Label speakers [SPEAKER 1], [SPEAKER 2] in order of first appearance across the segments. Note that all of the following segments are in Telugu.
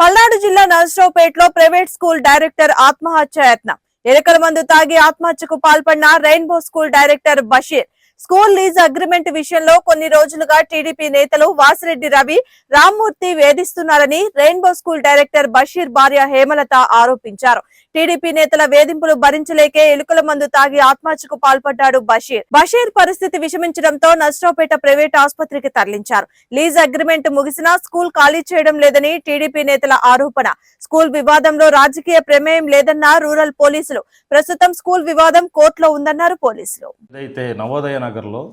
[SPEAKER 1] పల్నాడు జిల్లా నర్సరావుపేటలో ప్రైవేట్ స్కూల్ డైరెక్టర్ ఆత్మహత్య యత్నం. ఎరకల మందు తాగి ఆత్మహత్యకు పాల్పడిన rainbow school director Basheer. School lease agreement విషయంలో కొన్ని రోజులుగా టీడీపీ నేతలు వాసిరెడ్డి రవి రామ్మూర్తి వేధిస్తున్నారని రెయిన్బో స్కూల్ డైరెక్టర్ బషీర్ భార్య హేమలత ఆరోపించారు. టీడీపీ నేతల వేధింపులు భరించలేకే ఎలుకల మందు తాగి ఆత్మహత్యకు పాల్పడ్డాడు బషీర్. బషీర్ పరిస్థితి విషమించడంతో నర్సరావుపేట ప్రైవేట్ ఆసుపత్రికి తరలించారు. లీజ్ అగ్రిమెంట్ ముగిసినా స్కూల్ ఖాళీ చేయడం లేదని టీడీపీ నేతల ఆరోపణ. స్కూల్ వివాదంలో రాజకీయ ప్రమేయం లేదన్న రూరల్ పోలీసులు. ప్రస్తుతం స్కూల్ వివాదం కోర్టులో ఉందన్నారు పోలీసులు.
[SPEAKER 2] అయితే నవోదయ నగర్లో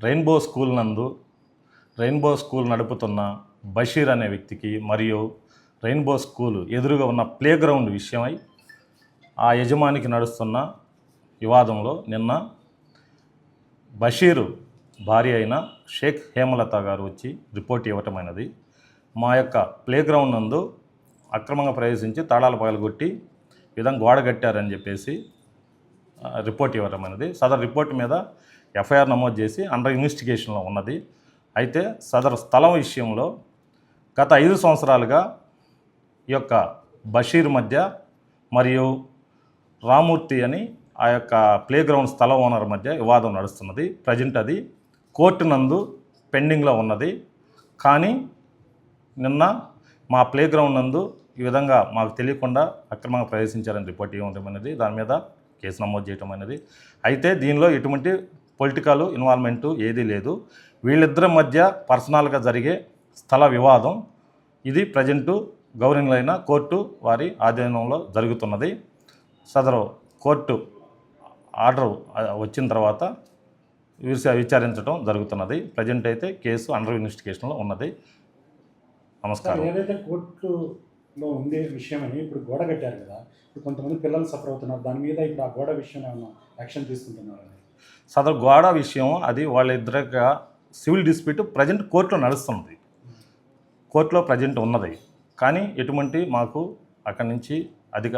[SPEAKER 2] రెయిన్బో స్కూల్ నందు రెయిన్బో స్కూల్ నడుపుతున్న బషీర్ అనే వ్యక్తికి మరియు రెయిన్బో స్కూల్ ఎదురుగా ఉన్న ప్లే గ్రౌండ్ విషయమై ఆ యజమానికి నడుస్తున్న వివాదంలో నిన్న బషీరు భార్య అయిన షేక్ హేమలత గారు వచ్చి రిపోర్ట్ ఇవ్వటమైనది. మా యొక్క ప్లే గ్రౌండ్ నందు అక్రమంగా ప్రవేశించి తాళాలు పగలగొట్టి విధంగా గోడ కట్టారని చెప్పేసి రిపోర్ట్ ఇవ్వడం అనేది రిపోర్ట్ మీద ఎఫ్ఐఆర్ నమోదు చేసి అండర్ ఇన్వెస్టిగేషన్లో ఉన్నది. అయితే సదర్ స్థలం విషయంలో గత ఐదు సంవత్సరాలుగా ఈ యొక్క బషీర్ మధ్య మరియు రామూర్తి అని ఆ యొక్క ప్లే గ్రౌండ్ స్థల ఓనర్ మధ్య వివాదం నడుస్తున్నది. ప్రజెంట్ అది కోర్టు నందు పెండింగ్లో ఉన్నది. కానీ నిన్న మా ప్లే గ్రౌండ్ నందు ఈ విధంగా మాకు తెలియకుండా అక్రమంగా ప్రవేశించారని రిపోర్ట్ ఇవ్వడం అనేది దాని మీద కేసు నమోదు చేయడం అనేది అయితే దీనిలో ఎటువంటి పొలిటికల్ ఇన్వాల్వ్మెంటు ఏదీ లేదు. వీళ్ళిద్దరి మధ్య పర్సనల్గా జరిగే స్థల వివాదం ఇది ప్రజెంటు గవర్నింగ్లైన కోర్టు వారి ఆధీనంలో జరుగుతున్నది. సదరు కోర్టు ఆర్డర్ వచ్చిన తర్వాత విచ- విచారించడం జరుగుతున్నది. ప్రజెంట్ అయితే కేసు అండర్ ఇన్వెస్టిగేషన్లో ఉన్నది. నమస్కారం.
[SPEAKER 3] ఏదైతే కోర్టులో ఉండే విషయమని ఇప్పుడు గోడ కట్టారు కదా ఇప్పుడు కొంతమంది పిల్లలు సఫర్ అవుతున్నారు. దాని మీద ఇప్పుడు ఆ గోడ విషయం ఏమైనా యాక్షన్ తీసుకుంటున్నారని
[SPEAKER 2] సదరు గోడ విషయం అది వాళ్ళిద్దరిగా సివిల్ డిస్ప్యూట్ ప్రజెంట్ కోర్టులో నడుస్తున్నది కోర్టులో ప్రజెంట్ ఉన్నది. కానీ ఎటువంటి మాకు అక్కడి నుంచి అది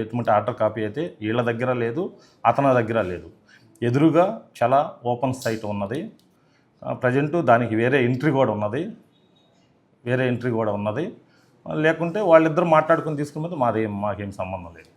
[SPEAKER 2] ఎటువంటి ఆర్డర్ కాపీ అయితే వీళ్ళ దగ్గర లేదు అతని దగ్గర లేదు. ఎదురుగా చాలా ఓపెన్ సైట్ ఉన్నది. ప్రజెంట్ దానికి వేరే ఎంట్రీ కూడా ఉన్నది. వేరే ఎంట్రీ కూడా ఉన్నది. లేకుంటే వాళ్ళిద్దరు మాట్లాడుకుని తీసుకున్నది మాదేం మాకేం సంబంధం లేదు.